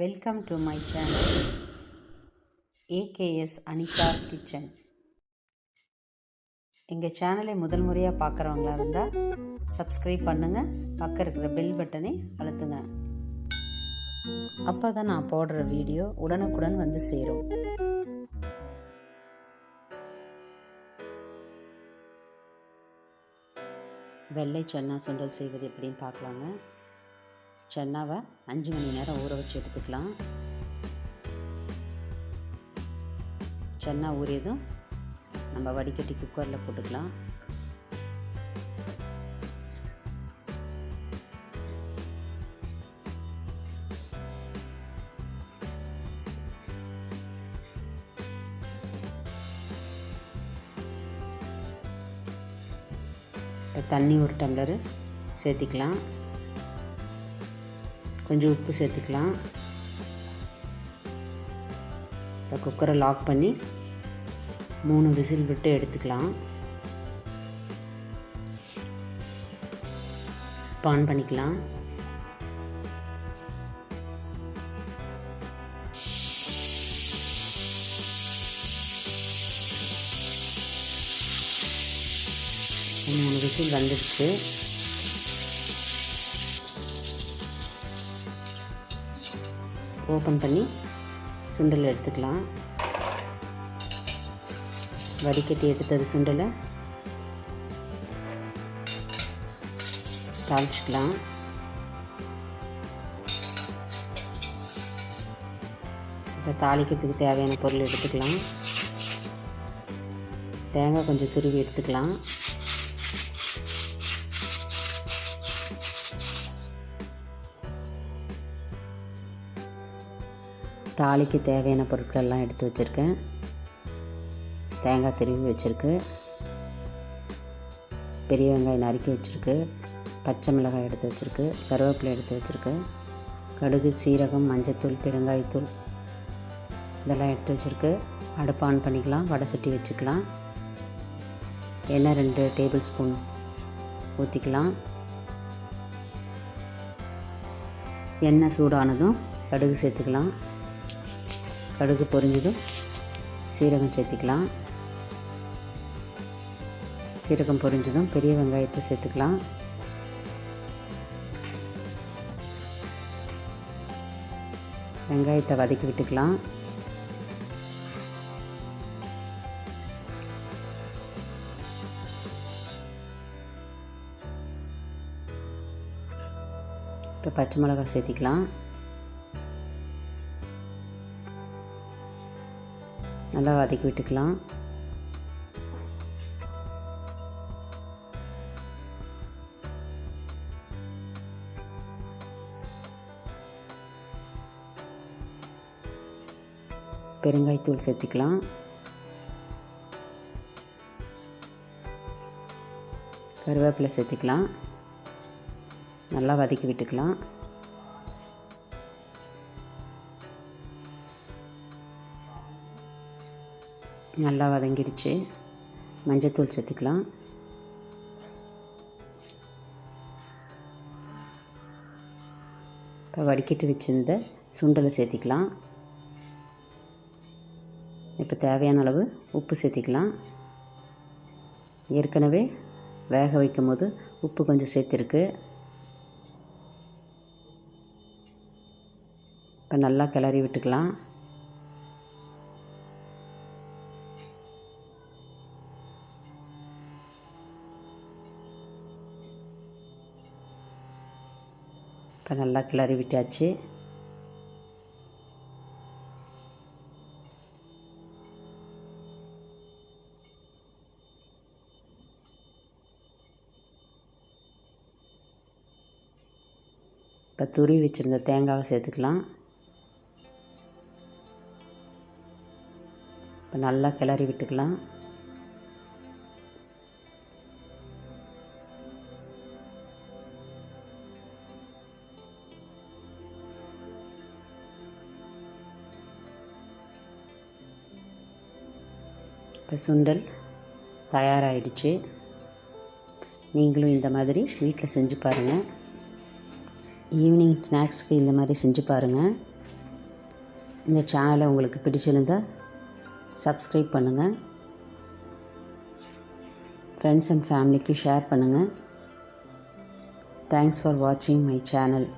Welcome to my channel AKS Anitha kitchen எங்கள் சேனலை முதல் முறையாக பார்க்குறவங்களா இருந்தால் சப்ஸ்கிரைப் பண்ணுங்கள் பக்கம் இருக்கிற பெல் பட்டனை அழுத்துங்க. அப்போ தான் நான் போடுற வீடியோ உடனுக்குடன் வந்து சேரும். வெள்ளை சன்னா சுண்டல் செய்வது எப்படின்னு பார்க்கலாங்க. சென்னாவை அஞ்சு மணி நேரம் ஊற வச்சு எடுத்துக்கலாம். சென்னா ஊறியதும் நம்ம வடிகட்டி குக்கரில் போட்டுக்கலாம். இப்போ தண்ணி ஒரு டம்ளரு சேர்த்திக்கலாம். கொஞ்சம் உப்பு சேர்த்துக்கலாம். இப்போ குக்கரை லாக் பண்ணி மூணு விசில் விட்டு எடுத்துக்கலாம். பான் பண்ணிக்கலாம். மூணு விசில் வந்துடுச்சு. ஓப்பன் பண்ணி சுண்டல் எடுத்துக்கலாம். வடிகட்டி எடுத்தது சுண்டலை தாளிச்சிக்கலாம். இப்போ தாளிக்கிறதுக்கு தேவையான பொருள் எடுத்துக்கலாம். தேங்காய் கொஞ்சம் துருவி எடுத்துக்கலாம். தாளிக்கு தேவையான பொருட்களெல்லாம் எடுத்து வச்சுருக்கேன். தேங்காய் திருவி வச்சுருக்கு. பெரிய வெங்காயம் நறுக்கி வச்சுருக்கு. பச்சை மிளகாய் எடுத்து வச்சுருக்கு. கருவேப்பிலை எடுத்து வச்சுருக்கு. கடுகு சீரகம் மஞ்சத்தூள் பெருங்காயத்தூள் இதெல்லாம் எடுத்து வச்சுருக்கு. அடுப்பு ஆன் பண்ணிக்கலாம். வடை சட்டி வச்சுக்கலாம். எண்ணெய் ரெண்டு டேபிள் ஸ்பூன் ஊற்றிக்கலாம் எண்ணெய் சூடானதும் கடுகு சேர்த்துக்கலாம். கடுகு பொரிஞ்சதும் சீரகம் சேர்த்துக்கலாம். சீரகம் பொரிஞ்சதும் பெரிய வெங்காயத்தை சேர்த்துக்கலாம். வெங்காயத்தை வதக்கி விட்டுக்கலாம். இப்போ பச்சை மிளகாய் சேர்த்திக்கலாம். நல்லா வதக்கி விட்டுக்கலாம். பெருங்காய்த்தூள் சேர்த்துக்கலாம். கருவேப்பிலை சேர்த்துக்கலாம். நல்லா வதக்கி விட்டுக்கலாம். நல்லா வதங்கிடுச்சு. மஞ்சத்தூள் சேர்த்துக்கலாம். இப்போ வடிக்கிட்டு வச்சுருந்த சுண்டலை சேர்த்திக்கலாம். இப்போ தேவையான அளவு உப்பு சேர்த்திக்கலாம். ஏற்கனவே வேக வைக்கும் போது உப்பு கொஞ்சம் சேர்த்துருக்கு. இப்போ நல்லா கிளறி விட்டுக்கலாம். இப்போ நல்லா கிளறி விட்டாச்சு இப்போ துருவி வச்சுருந்த தேங்காவை சேர்த்துக்கலாம். இப்போ நல்லா கிளறி விட்டுக்கலாம். இப்போ சுண்டல் தயாராகிடுச்சு நீங்களும் இந்த மாதிரி வீட்டில் செஞ்சு பாருங்கள் ஈவினிங் ஸ்நாக்ஸ்க்கு இந்த மாதிரி செஞ்சு பாருங்கள் இந்த சேனலை உங்களுக்கு பிடிச்சிருந்தா சப்ஸ்கிரைப் பண்ணுங்கள் ஃப்ரெண்ட்ஸ் அண்ட் ஃபேமிலிக்கு ஷேர் பண்ணுங்கள் தேங்க்ஸ் ஃபார் வாட்சிங் மை சேனல்